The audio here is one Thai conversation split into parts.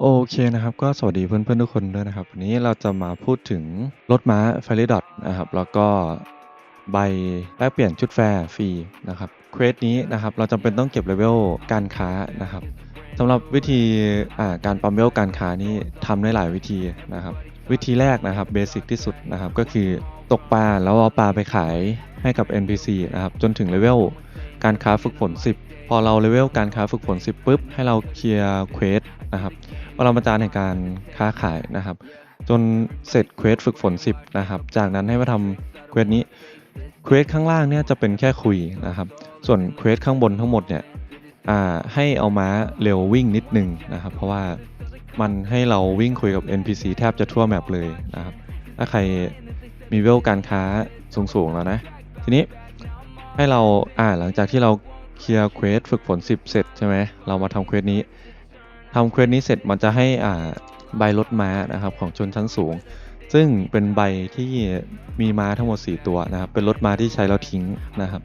โอเคนะครับ ก็สวัสดีเพื่อนๆทุกคนด้วยนะครับ วันนี้เราจะมาพูดถึงรถม้า f a i r y d o t นะครับ แล้วก็ใบแลกเปลี่ยนชุดแฟร์ฟรีนะครับเควสนี้นะครับ เราจำเป็นต้องเก็บเลเวลการค้านะครับสำหรับวิธีการปั๊มเลเวลการค้านี้ทำได้หลายวิธีนะครับ วิธีแรกนะครับเบสิกที่สุดนะครับ ก็คือตกปลาแล้วเอาปลาไปขายให้กับ NPC นะครับ จนถึงเลเวลการค้าฝึกฝน 10 พอเราเลเวลการค้าฝึกฝน 10ปุ๊บให้เราเคลียร์เควสนะครับ ปรมาจารย์ในการค้าขายนะครับ จนเสร็จเควสฝึกฝน 10 นะครับ จากนั้นให้มาทำเควสนี้เควสข้างล่างเนี่ยจะเป็นแค่คุยนะครับ ส่วนเควสข้างบนทั้งหมดเนี่ยให้เอาม้าเร็ววิ่งนิดนึงนะครับ เพราะว่ามันให้เราวิ่งคุยกับ NPC แทบจะทั่วแมปเลยนะครับ ถ้าใครมีเวลการค้าสูงๆแล้วนะ ทีนี้ให้เราอ่าหลังจากที่เราเคลียร์เควสฝึกฝน 10 เสร็จใช่ไหมเรามาทำเควสนี้ ทำเควสนี้เสร็จมันจะให้อ่าใบรถม้านะครับของชนชั้นสูง ซึ่งเป็นใบที่มีม้าทั้งหมด 4 ตัวนะครับ เป็นรถม้าที่ใช้แล้วทิ้งนะครับ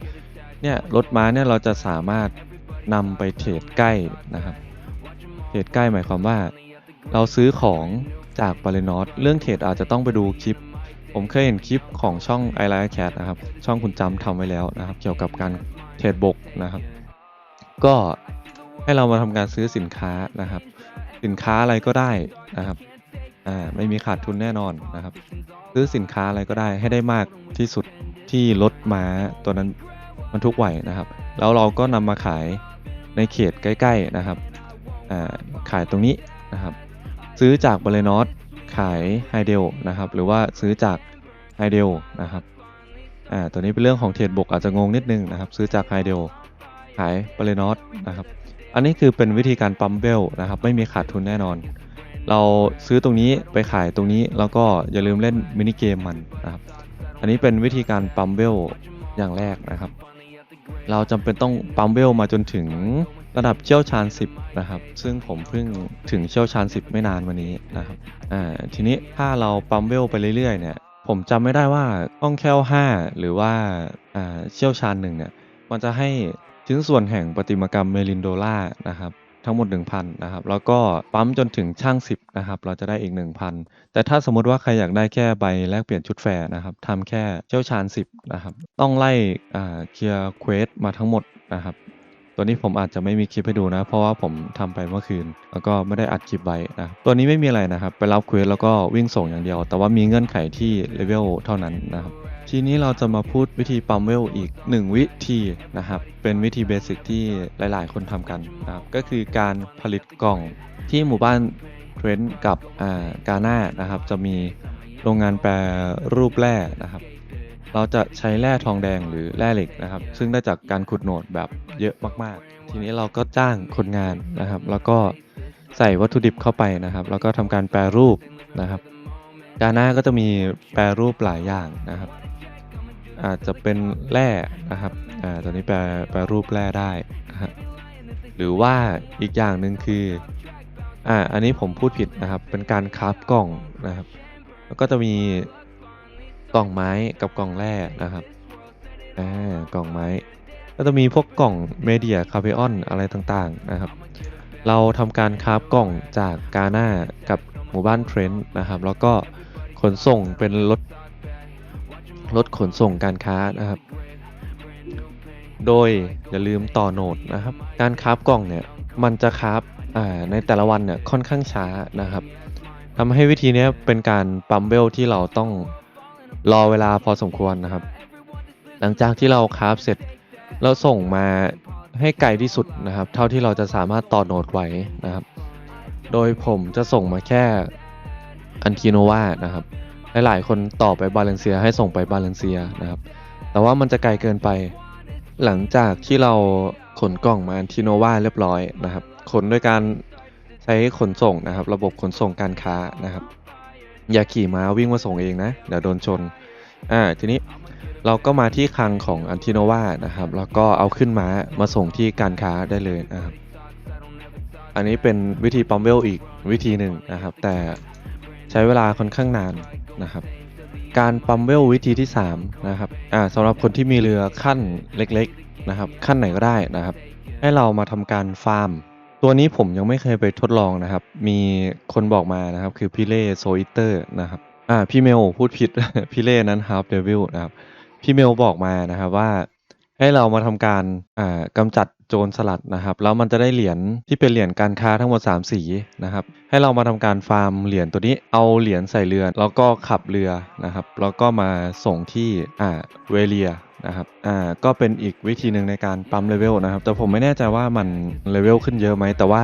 เนี่ยรถม้าเนี่ยเราจะสามารถนำไปเทรดใกล้นะครับ เทรดใกล้หมายความว่า เราซื้อของจากบาเลนอสเรื่องเทรดอาจจะต้องไปดูคลิป ผมเคยเห็นคลิปของช่อง i l i แ Cat นะครับ ช่องคุณจำทำไว้แล้วนะครับ เกี่ยวกับการเทรดบกนะครับ ก็ ให้เรามาทำการซื้อสินค้านะครับ สินค้าอะไรก็ได้นะครับอ่าไม่มีขาดทุนแน่นอนนะครับ ซื้อสินค้าอะไรก็ได้ให้ได้มากที่สุดที่รถม้าตัวนั้นบรรทุกไหวนะครับ แล้วเราก็นำมาขายในเขตใกล้ ๆนะครับอ่าขายตรงนี้นะครับ ซื้อจากบาเลนอสขายไฮเดลนะครับ หรือว่าซื้อจากไฮเดลนะครับอ่าตัวนี้เป็นเรื่องของเทรดบกอาจจะงงนิดนึงนะครับ ซื้อจากไฮเดลขายบาเลนอสนะครับ อันนี้คือเป็นวิธีการปั๊มเบลนะครับ ไม่มีขาดทุนแน่นอน เราซื้อตรงนี้ไปขายตรงนี้แล้วก็อย่าลืมเล่นมินิเกมมันนะครับ อันนี้เป็นวิธีการปั๊มเบลอย่างแรกนะครับ เราจำเป็นต้องปั๊มเบลมาจนถึงระดับเชี่ยวชาญ 10 นะครับ ซึ่งผมเพิ่งถึงเชี่ยวชาญ 10 ไม่นานมานี้นะครับอ่าทีนี้ถ้าเราปั๊มเบลไปเรื่อยๆเนี่ย ผมจำไม่ได้ว่าคล่องแคล่ว5หรือว่าอ่าเชี่ยวชาญหนึ่งเนี่ย มันจะให้ ชิ้นส่วนแห่งประติมากรรมเมลินโดล่านะครับทั้งหมด 1,000นะครับแล้วก็ปั๊มจนถึงช่าง 10นะครับเราจะได้อีก 1,000 แต่ถ้าสมมติว่าใครอยากได้แค่ใบแลกเปลี่ยนชุดแฟร์นะครับทำแค่เจ้าชาญ 10นะครับต้องไล่เคลียร์เควสมาทั้งหมดนะครับ ตัวนี้ผมอาจจะไม่มีคลิปให้ดูนะ เพราะว่าผมทำไปเมื่อคืน แล้วก็ไม่ได้อัดคลิปไว้นะตัวนี้ไม่มีอะไรนะครับ ไปรับเควสแล้วก็วิ่งส่งอย่างเดียว แต่ว่ามีเงื่อนไขที่เลเวลเท่านั้นนะครับทีนี้เราจะมาพูดวิธีปั๊มเวลอีก 1 วิธีนะครับ เป็นวิธีเบสิกที่หลาย ๆ คนทำกันนะครับก็คือการผลิตกล่องที่หมู่บ้านเทรนต์กับอ่ากาน่านะครับ จะมีโรงงานแปรรูปแร่นะครับ เราจะใช้แร่ทองแดงหรือแร่เหล็กนะครับ ซึ่งได้จากการขุดโหนดแบบเยอะมากๆ ทีนี้เราก็จ้างคนงานนะครับ แล้วก็ใส่วัตถุดิบเข้าไปนะครับ แล้วก็ทำการแปรรูปนะครับกาน่าก็จะมีแปรรูปหลายอย่างนะครับ อาจจะเป็นแร่นะครับอ่าตัวนี้แปลแปลรูปแร่ได้นะฮะหรือว่าอีกอย่างหนึ่งคืออ่าอันนี้ผมพูดผิดนะครับ เป็นการคราฟกล่องนะครับ แล้วก็จะมี กล่องไม้กับกล่องแร่นะครับอ่ากล่องไม้ ก็จะมีพวกกล่องเมเดียคาเ e ออนอะไรต่างๆนะครับ เราทำการคราฟกล่องจากกาหน่ากับหมู่บ้านเทรนต์นะครับ แล้วก็ขนส่งเป็นรถรถขนส่งการค้านะครับ โดยอย่าลืมต่อโหนดนะครับ การคราฟกล่องเนี่ยมันจะคราฟอ่าในแต่ละวันเนี่ยค่อนข้างช้านะครับทำให้วิธีนี้เป็นการปั๊มเบลที่เราต้อง รอเวลาพอสมควรนะครับ หลังจากที่เราคราฟเสร็จเราส่งมาให้ไกลที่สุดนะครับ เท่าที่เราจะสามารถต่อโหนดไหวนะครับ โดยผมจะส่งมาแค่อันทิโนวานะครับ หลายๆ คนต่อไปบาเลนเซียให้ส่งไปบาเลนเซียนะครับ แต่ว่ามันจะไกลเกินไป หลังจากที่เราขนกล่องมาทิโนวาเรียบร้อยนะครับ ขนด้วยการใช้ขนส่งนะครับ ระบบขนส่งการค้านะครับ อย่าขี่ม้าวิ่งมาส่งเองนะเดี๋ยวโดนชนอ่าทีนี้เราก็มาที่คลังของอันทิโนวานะครับ แล้วก็เอาขึ้นม้ามาส่งที่การค้าได้เลยนะครับ อันนี้เป็นวิธีปั๊มเวลอีกวิธีหนึ่งนะครับ แต่ใช้เวลาค่อนข้างนานนะครับ การปั๊มเวลวิธีที่3นะครับอ่าสำหรับคนที่มีเรือขั้นเล็กๆนะครับ ขั้นไหนก็ได้นะครับ ให้เรามาทำการฟาร์ม ตัวนี้ผมยังไม่เคยไปทดลองนะครับ มีคนบอกมานะครับ คือพี่เล่โซอิเตอร์นะครับ อ่าพี่เมลพูดผิด พี่เล่นั้น Half Devil นะครับ พี่เมลบอกมานะครับว่าให้เรามาทำการอ่ากำจัดโจรสลัดนะครับ แล้วมันจะได้เหรียญที่เป็นเหรียญการค้าทั้งหมด 3 สีนะครับ ให้เรามาทำการฟาร์มเหรียญตัวนี้ เอาเหรียญใส่เรือ แล้วก็ขับเรือนะครับ แล้วก็มาส่งที่อ่าเวเลีย นะครับ อ่า ก็เป็นอีกวิธีหนึ่งในการปั๊มเลเวลนะครับ แต่ผมไม่แน่ใจว่ามันเลเวลขึ้นเยอะไหม แต่ว่า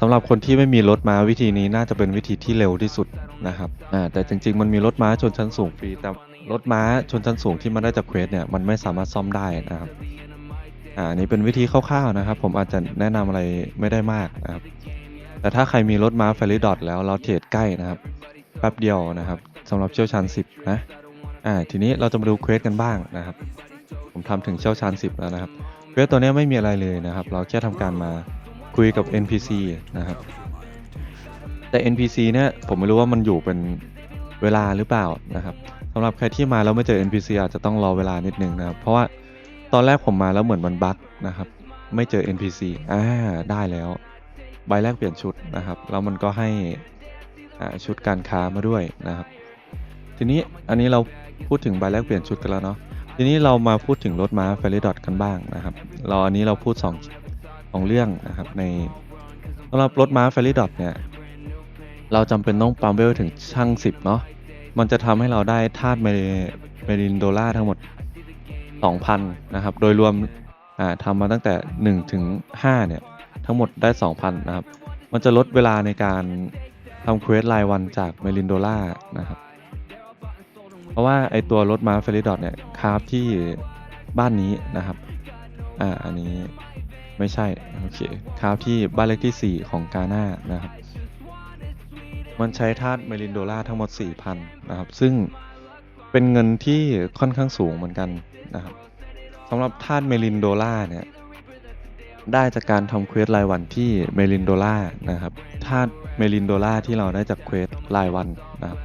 สำหรับคนที่ไม่มีรถม้าวิธีนี้น่าจะเป็นวิธีที่เร็วที่สุดนะครับ อ่า แต่จริง ๆ มันมีรถม้าชนชั้นสูงฟรี แต่รถม้าชนชั้นสูงที่มันได้จากเควสเนี่ย มันไม่สามารถซ่อมได้นะครับ อ่าอันนี้เป็นวิธีคร่าวๆนะครับ ผมอาจจะแนะนำอะไรไม่ได้มากนะครับ แต่ถ้าใครมีรถม้าเฟรดอทแล้วเราเทรดใกล้นะครับ แป๊บเดียวนะครับสำหรับเชี่ยวชาญ10 นะ อ่าทีนี้เราจะมาดูเควสกันบ้างนะครับ ผมทำถึงเชี่ยวชาญ 10 แล้วนะครับเควสตัวนี้ไม่มีอะไรเลยนะครับ เราแค่ทำการมาคุยกับ NPC นะครับ แต่ NPC เนี่ยผมไม่รู้ว่ามันอยู่เป็นเวลาหรือเปล่านะครับสำหรับใครที่มาแล้วไม่เจอ NPC อาจจะต้องรอเวลานิดนึงนะครับ เพราะว่าตอนแรกผมมาแล้วเหมือนมันบั๊กนะครับ ไม่เจอ NPC อ่าได้แล้วใบแรกเปลี่ยนชุดนะครับแล้วมันก็ให้อ่าชุดการค้ามาด้วยนะครับ ทีนี้อันนี้เรา พูดถึงใบแรกเปลี่ยนชุดกันแล้วเนาะทีนี้เรามาพูดถึงรถม้าเฟรดอทกันบ้างนะครับ เราอันนี้เราพูด2องสองเรื่องนะครับในสำหรับรถม้าเฟรดอทเนี่ยเราจำเป็นต้องปั๊มเวลถึงช่าง 10 เนาะมันจะทำให้เราได้ธาตุเมรินโดล่าทั้งหมด 2,000 นะครับ โดยรวมอ่าทำมาตั้งแต่ 1 ถึง 5 เนี่ย ทั้งหมดได้ 2,000 นะครับ มันจะลดเวลาในการทำเควสรายวันจากเมรินโดล่านะครับ เพราะว่าไอตัวรถม้าเฟรดอทเนี่ยคราฟที่บ้านนี้นะครับ อ่า อันนี้ไม่ใช่ โอเคคราฟที่บ้านเลขที่ 4 ของกาหน้านะครับ มันใช้ธาตุเมลินโดล่าทั้งหมด 4,000 นะครับ ซึ่งเป็นเงินที่ค่อนข้างสูงเหมือนกันนะครับสำหรับธาตุเมลินโดล่าเนี่ยได้จากการทำเควสรายวันที่เมลินโดล่านะครับธาตุเมลินโดล่าที่เราได้จากเควสรายวันนะครับ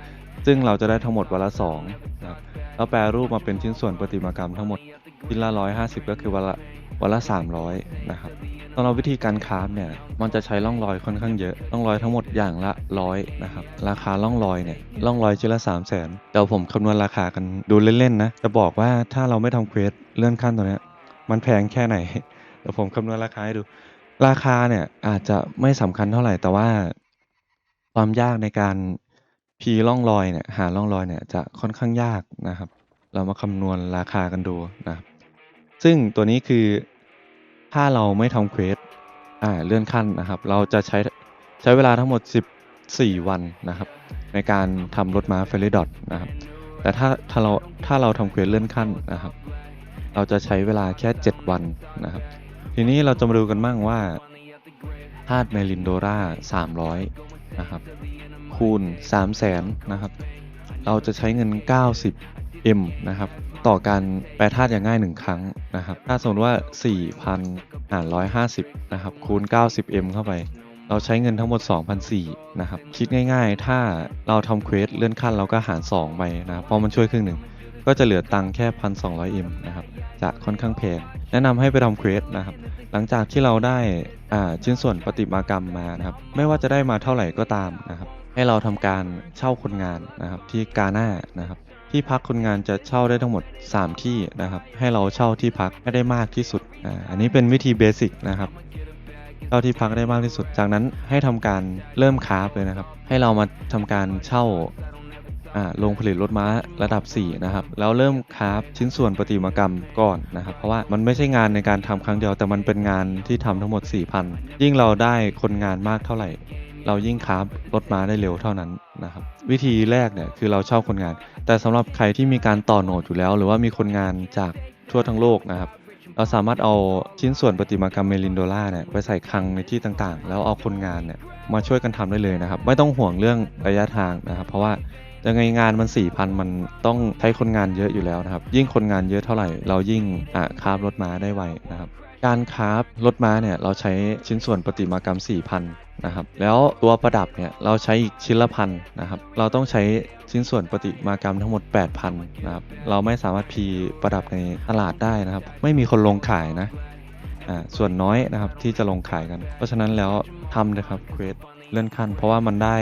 ซึ่งเราจะได้ทั้งหมดวันละ2นะครับแล้วแปรรูปมาเป็นชิ้นส่วนประติมากรรมทั้งหมดชิ้นละ 150 ก็คือวันละวันละ 300 นะครับสำหรับวิธีการคราฟเนี่ย มันจะใช้ร่องรอยค่อนข้างเยอะ ร่องรอยทั้งหมดอย่างละร้อยนะครับ ราคาร่องรอยเนี่ย ร่องรอยชิ้นละ 3 0 0 0 0นเดี๋ยวผมคำนวณราคากันดูเล่นๆนะ จะบอกว่าถ้าเราไม่ทำเควสเลื่อนขั้นตัวเนี้ย มันแพงแค่ไหน เดี๋ยวผมคำนวณราคาให้ดู ราคาเนี่ยอาจจะไม่สำคัญเท่าไหร่ แต่ว่า ความยากในการ พีร่องรอยเนี่ยหาร่องรอยเนี่ยจะค่อนข้างยากนะครับ เรามาคำนวณราคากันดูนะครับ ซึ่งตัวนี้คือถ้าเราไม่ทำเควสอ่าเลื่อนขั้นนะครับ เราจะใช้ใช้เวลาทั้งหมด 14 วันนะครับ ในการทำรถม้าเฟรดอทนะครับ แต่ถ้าถ้าเราถ้าเราทำเควสเลื่อนขั้นนะครับ เราจะใช้เวลาแค่ 7 วันนะครับ ทีนี้เราจะมาดูกันบ้างว่าธาตุเมลินโดรา300 นะครับ คูณ 3 0 0แสนนะครับ เราจะใช้เงิน 90 M นะครับ ต่อการแปรธาตุอย่างง่าย 1 ครั้งนะครับ ถ้าสมมติว่า 4,000หาร150 นะครับ คูณ 90 M เข้าไป เราใช้เงินทั้งหมด 2,004นะครับ คิดง่ายๆ ถ้าเราทำเควสเลื่อนขั้นเราก็หาร 2 ไปนะครับ เพราะมันช่วยครึ่งหนึ่งก็จะเหลือตังค์แค่ 1,200 M นะครับ จะค่อนข้างแพง แนะนำให้ไปทำเควสนะครับ หลังจากที่เราได้อ่าชิ้นส่วนประติมากรรมมานะครับ ไม่ว่าจะได้มาเท่าไหร่ก็ตามนะครับ ให้เราทำการเช่าคนงานนะครับที่กาหน้านะครับที่พักคนงานจะเช่าได้ทั้งหมด 3 ที่นะครับให้เราเช่าที่พักให้ได้มากที่สุดอ่าอันนี้เป็นวิธีเบสิกนะครับเช่าที่พักได้มากที่สุด จากนั้นให้ทำการเริ่มคราฟเลยนะครับ ให้เรามาทำการเช่าอ่าโรงผลิตรถม้าระดับ 4 นะครับ แล้วเริ่มคราฟชิ้นส่วนประติมากรรมก่อนนะครับ เพราะว่ามันไม่ใช่งานในการทำครั้งเดียว แต่มันเป็นงานที่ทำทั้งหมด 4,000 ยิ่งเราได้คนงานมากเท่าไหร่ เรายิ่งคราฟรถม้าได้เร็วเท่านั้นนะครับ วิธีแรกเนี่ยคือเราเช่าคนงาน แต่สำหรับใครที่มีการต่อโหนดอยู่แล้ว หรือว่ามีคนงานจากทั่วทั้งโลกนะครับ เราสามารถเอาชิ้นส่วนประติมากรรมเมลินโดล่าเนี่ยไปใส่คลังในที่ต่างๆ แล้วเอาคนงานเนี่ยมาช่วยกันทำได้เลยนะครับ ไม่ต้องห่วงเรื่องระยะทางนะครับ เพราะว่ายังไงงานมัน4,000มันต้องใช้คนงานเยอะอยู่แล้วนะครับ ยิ่งคนงานเยอะเท่าไหร่ เรายิ่งอะคราฟรถม้าได้ไวนะครับ การคราฟรถม้าเนี่ยเราใช้ชิ้นส่วนประติมากรรม 4,000นะครับแล้วตัวประดับเนี่ยเราใช้อีกชิ้นละพันนะครับเราต้องใช้ชิ้นส่วนประติมากรรมทั้งหมด 8,000นะครับเราไม่สามารถพีประดับในตลาดได้นะครับ ไม่มีคนลงขายนะอ่าส่วนน้อยนะครับที่จะลงขายกัน เพราะฉะนั้นแล้วทำเลยครับเควสเลื่อนขั้น เพราะว่ามันได้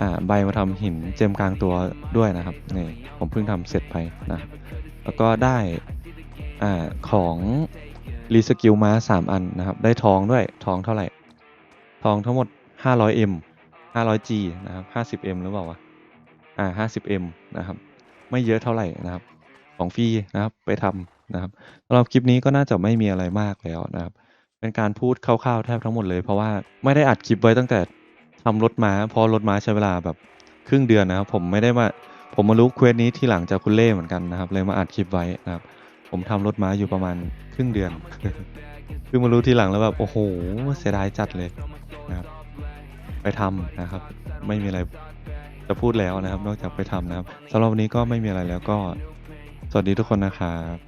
อ่าใบมาทำหินเจมกลางตัวด้วยนะครับนี่ผมเพิ่งทำเสร็จไปนะแล้วก็ได้อ่าของ รีสกิลม้าสามอันนะครับ ได้ทองด้วยทองเท่าไหร่ ทองทั้งหมด 500m 500g นะครับ 50m หรือเปล่าวะอ่า 50m นะครับ ไม่เยอะเท่าไหร่นะครับ ของฟรีนะครับไปทำนะครับสำหรับคลิปนี้ก็น่าจะไม่มีอะไรมากแล้วนะครับ เป็นการพูดคร่าวๆแทบทั้งหมดเลย เพราะว่าไม่ได้อัดคลิปไว้ตั้งแต่ทำรถม้าพราะรถม้าใช้เวลาแบบครึ่งเดือนนะครับ ผมไม่ได้มาผมมารู้เควสนี้ที่หลังจากคุณเล่เหมือนกันนะครับ เลยมาอัดคลิปไว้นะครับ ผมทำรถม้าอยู่ประมาณครึ่งเดือน คือมารู้ทีหลังแล้วแบบ โอ้โห เสียดายจัดเลยนะครับ ไปทำนะครับ ไม่มีอะไรจะพูดแล้วนะครับ นอกจากไปทำนะครับสำหรับวันนี้ก็ไม่มีอะไรแล้วก็ สวัสดีทุกคนนะครับ